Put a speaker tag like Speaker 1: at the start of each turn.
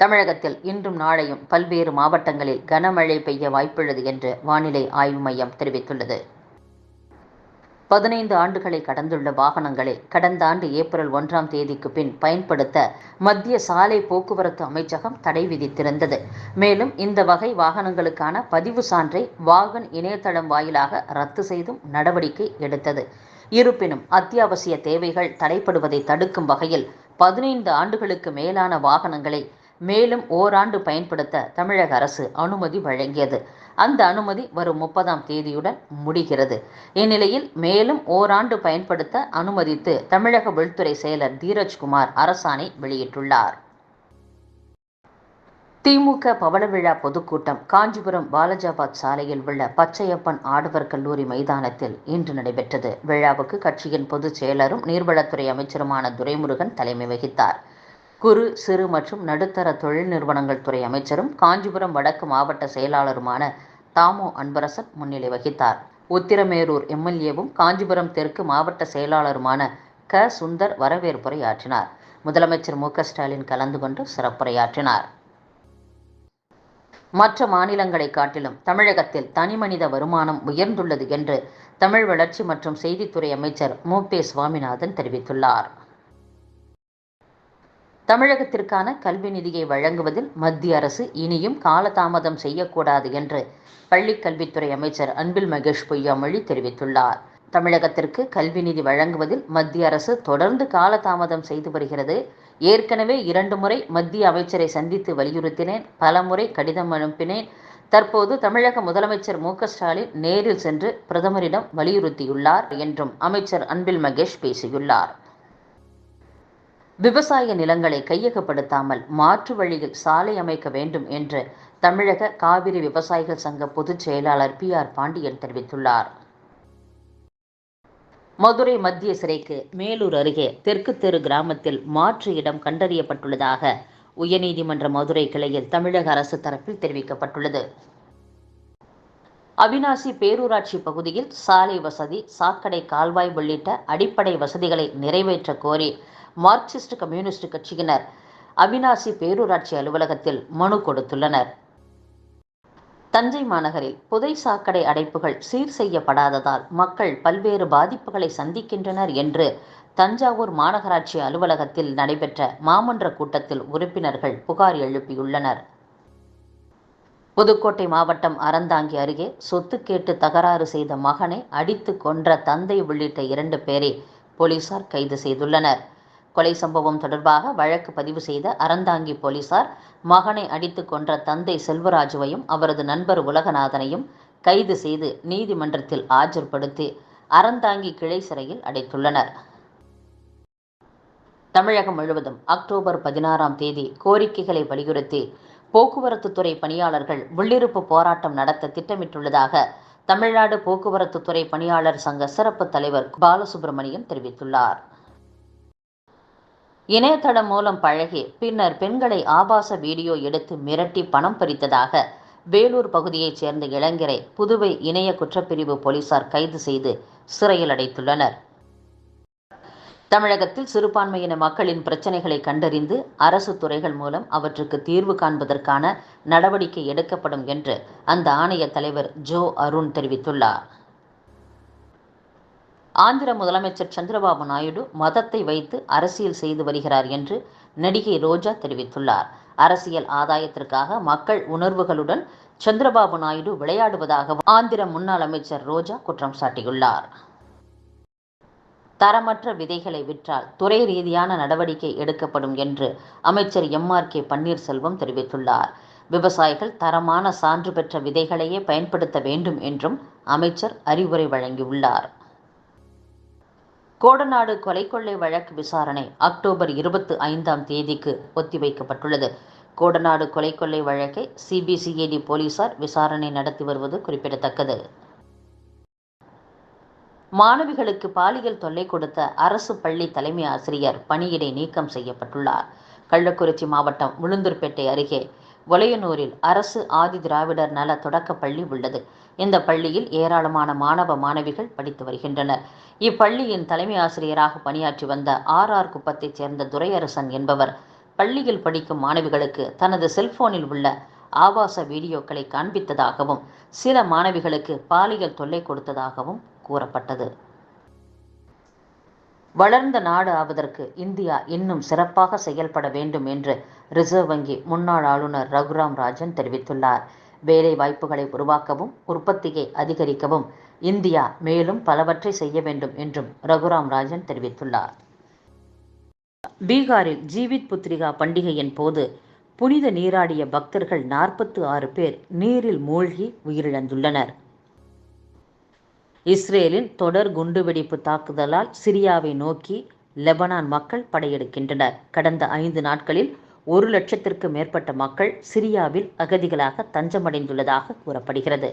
Speaker 1: தமிழகத்தில் இன்றும் நாளையும் பல்வேறு மாவட்டங்களில் கனமழை பெய்ய வாய்ப்புள்ளது என்று வானிலை ஆய்வு மையம் தெரிவித்துள்ளது பதினைந்து ஆண்டுகளை கடந்துள்ள வாகனங்களை கடந்த ஆண்டு ஏப்ரல் ஒன்றாம் தேதிக்கு பின் பயன்படுத்த மத்திய சாலை போக்குவரத்து அமைச்சகம் தடை விதித்திருந்தது மேலும் இந்த வகை வாகனங்களுக்கான பதிவு சான்றை வாகன் இணையதளம் வாயிலாக ரத்து செய்தும் நடவடிக்கை எடுத்தது இருப்பினும் அத்தியாவசிய தேவைகள் தடைப்படுவதை தடுக்கும் வகையில் பதினைந்து ஆண்டுகளுக்கு மேலான வாகனங்களை மேலும் ஓராண்டு பயன்படுத்த தமிழக அரசு அனுமதி வழங்கியது அந்த அனுமதி வரும் முப்பதாம் தேதியுடன் முடிகிறது இந்நிலையில் மேலும் ஓராண்டு பயன்படுத்த அனுமதித்து தமிழக உள்துறை செயலர் தீரஜ்குமார் அரசாணை வெளியிட்டுள்ளார் திமுக பவளவிழா பொதுக்கூட்டம் காஞ்சிபுரம் பாலஜாபாத் சாலையில் உள்ள பச்சையப்பன் ஆடவர் கல்லூரி மைதானத்தில் இன்று நடைபெற்றது விழாவுக்கு கட்சியின் பொதுச் செயலரும் நீர்வளத்துறை அமைச்சருமான துரைமுருகன் தலைமை வகித்தார் குறு சிறு மற்றும் நடுத்தர தொழில் நிறுவனங்கள் துறை அமைச்சரும் காஞ்சிபுரம் வடக்கு மாவட்ட செயலாளருமான தாமு அன்பரசன் முன்னிலை வகித்தார் உத்திரமேரூர் எம்எல்ஏவும் காஞ்சிபுரம் தெற்கு மாவட்ட செயலாளருமான க சுந்தர் வரவேற்புரையாற்றினார் முதலமைச்சர் மு ஸ்டாலின் கலந்து கொண்டு சிறப்புரையாற்றினார் மற்ற மாநிலங்களை காட்டிலும் தமிழகத்தில் தனிமனித வருமானம் உயர்ந்துள்ளது என்று தமிழ் வளர்ச்சி மற்றும் செய்தித்துறை அமைச்சர் மு பே சுவாமிநாதன் தெரிவித்துள்ளார் தமிழகத்திற்கான கல்வி நிதியை வழங்குவதில் மத்திய அரசு இனியும் காலதாமதம் செய்யக்கூடாது என்று பள்ளிக்கல்வித்துறை அமைச்சர் அன்பில் மகேஷ் பொய்யாமொழி தெரிவித்துள்ளார் தமிழகத்திற்கு கல்வி நிதி வழங்குவதில் மத்திய அரசு தொடர்ந்து காலதாமதம் செய்து வருகிறது ஏற்கனவே இரண்டு முறை மத்திய அமைச்சரை சந்தித்து வலியுறுத்தினேன் பல முறை கடிதம் அனுப்பினேன் தற்போது தமிழக முதலமைச்சர் மு ஸ்டாலின் நேரில் சென்று பிரதமரிடம் வலியுறுத்தியுள்ளார் என்றும் அமைச்சர் அன்பில் மகேஷ் பேசியுள்ளார் விவசாய நிலங்களை கையகப்படுத்தாமல் மாற்று வழியில் சாலை அமைக்க வேண்டும் என்று தமிழக காவிரி விவசாயிகள் சங்க பொதுச் செயலாளர் பி ஆர் பாண்டியன் தெரிவித்துள்ளார் மதுரை மத்திய சிறைக்கு மேலூர் அருகே தெற்கு தெரு கிராமத்தில் மாற்று இடம் கண்டறியப்பட்டுள்ளதாக உயர்நீதிமன்ற மதுரை கிளையில் தமிழக அரசு தரப்பில் தெரிவிக்கப்பட்டுள்ளது அவினாசி பேரூராட்சி பகுதியில் சாலை வசதி சாக்கடை கால்வாய் உள்ளிட்ட அடிப்படை வசதிகளை நிறைவேற்ற கோரி மார்க்சிஸ்ட் கம்யூனிஸ்ட் கட்சியினர் அவினாசி பேரூராட்சி அலுவலகத்தில் மனு கொடுத்துள்ளனர் தஞ்சை மாநகரில் புதை சாக்கடை அடைப்புகள் சீர் செய்யப்படாததால் மக்கள் பல்வேறு பாதிப்புகளை சந்திக்கின்றனர் என்று தஞ்சாவூர் மாநகராட்சி அலுவலகத்தில் நடைபெற்ற மாமன்ற கூட்டத்தில் உறுப்பினர்கள் புகார் எழுப்பியுள்ளனர் புதுக்கோட்டை மாவட்டம் அறந்தாங்கி அருகே சொத்து கேட்டு தகராறு செய்த மகனை அடித்து கொன்ற தந்தை உள்ளிட்ட இரண்டு பேரை போலீசார் கைது செய்துள்ளனர் கொலை சம்பவம் தொடர்பாக வழக்கு பதிவு செய்த அறந்தாங்கி போலீசார் மகனை அடித்து கொன்ற தந்தை செல்வராஜுவையும் அவரது நண்பர் உலகநாதனையும் கைது செய்து நீதிமன்றத்தில் ஆஜர்படுத்தி அறந்தாங்கி கிளை சிறையில் அடைத்துள்ளனர் தமிழகம் முழுவதும் அக்டோபர் பதினாறாம் தேதி கோரிக்கைகளை வலியுறுத்தி போக்குவரத்து துறை பணியாளர்கள் உள்ளிருப்பு போராட்டம் நடத்த திட்டமிட்டுள்ளதாக தமிழ்நாடு போக்குவரத்து துறை பணியாளர் சங்க சிறப்பு தலைவர் பாலசுப்ரமணியம் தெரிவித்துள்ளார் இணையதளம் மூலம் பழகி பின்னர் பெண்களை ஆபாச வீடியோ எடுத்து மிரட்டி பணம் பறித்ததாக வேலூர் பகுதியைச் சேர்ந்த இளைஞரை புதுவை இணைய குற்றப்பிரிவு போலீசார் கைது செய்து சிறையில் அடைத்துள்ளனர் தமிழகத்தில் சிறுபான்மையின மக்களின் பிரச்சனைகளை கண்டறிந்து அரசு துறைகள் மூலம் அவற்றுக்கு தீர்வு காண்பதற்கான நடவடிக்கை எடுக்கப்படும் என்று அந்த ஆணைய தலைவர் ஜோ அருண் தெரிவித்துள்ளார் ஆந்திர முதலமைச்சர் சந்திரபாபு நாயுடு மதத்தை வைத்து அரசியல் செய்து வருகிறார் என்று நடிகை ரோஜா தெரிவித்துள்ளார் அரசியல் ஆதாயத்திற்காக மக்கள் உணர்வுகளுடன் சந்திரபாபு நாயுடு விளையாடுவதாக ஆந்திர முன்னாள் அமைச்சர் ரோஜா குற்றம் சாட்டியுள்ளார் தரமற்ற விதைகளை விற்றால் துறை ரீதியான நடவடிக்கை எடுக்கப்படும் என்று அமைச்சர் எம் ஆர் கே பன்னீர்செல்வம் தெரிவித்துள்ளார் விவசாயிகள் தரமான சான்று பெற்ற விதைகளையே பயன்படுத்த வேண்டும் என்றும் அமைச்சர் அறிவுரை வழங்கியுள்ளார் கோடநாடு கொலை கொள்ளை வழக்கு விசாரணை அக்டோபர் இருபத்தி ஐந்தாம் தேதிக்கு ஒத்திவைக்கப்பட்டுள்ளது கோடநாடு கொலை கொள்ளை வழக்கை சிபிசிஐடி போலீசார் விசாரணை நடத்தி வருவது குறிப்பிடத்தக்கது மாணவிகளுக்கு பாலியல் தொல்லை கொடுத்த அரசு பள்ளி தலைமை ஆசிரியர் பணியிடை நீக்கம் செய்யப்பட்டுள்ளார் கள்ளக்குறிச்சி மாவட்டம் உளுந்தூர்பேட்டை அருகே ஒலையனூரில் அரசு ஆதி திராவிடர் நல தொடக்க பள்ளி உள்ளது இந்த பள்ளியில் ஏராளமான மாணவ மாணவிகள் படித்து வருகின்றனர் இப்பள்ளியின் தலைமை ஆசிரியராக பணியாற்றி வந்த ஆர் ஆர் குப்பத்தைச் சேர்ந்த துரையரசன் என்பவர் பள்ளியில் படிக்கும் மாணவிகளுக்கு தனது செல்போனில் உள்ள ஆபாச வீடியோக்களை காண்பித்ததாகவும் சில மாணவிகளுக்கு பாலியல் தொல்லை கொடுத்ததாகவும் கூறப்பட்டது வளர்ந்த நாடு ஆவதற்கு இந்தியா இன்னும் சிறப்பாக செயல்பட வேண்டும் என்று ரிசர்வ் வங்கி முன்னாள் ஆளுநர் ரகுராம் ராஜன் தெரிவித்துள்ளார் வேலை வாய்ப்புகளை உருவாக்கவும் உற்பத்தியை அதிகரிக்கவும் இந்தியா மேலும் பலவற்றை செய்ய வேண்டும் என்றும் ரகுராம் ராஜன் தெரிவித்துள்ளார் பீகாரில் ஜீவித் புத்திரிகா பண்டிகையின் போது புனித நீராடிய பக்தர்கள் நாற்பத்து ஆறு பேர் நீரில் மூழ்கி உயிரிழந்துள்ளனர் இஸ்ரேலின் தொடர் குண்டுவெடிப்பு தாக்குதலால் சிரியாவை நோக்கி லெபனான் மக்கள் படையெடுக்கின்றனர் கடந்த ஐந்து நாட்களில் ஒரு லட்சத்திற்கு மேற்பட்ட மக்கள் சிரியாவில் அகதிகளாக தஞ்சமடைந்துள்ளதாக கூறப்படுகிறது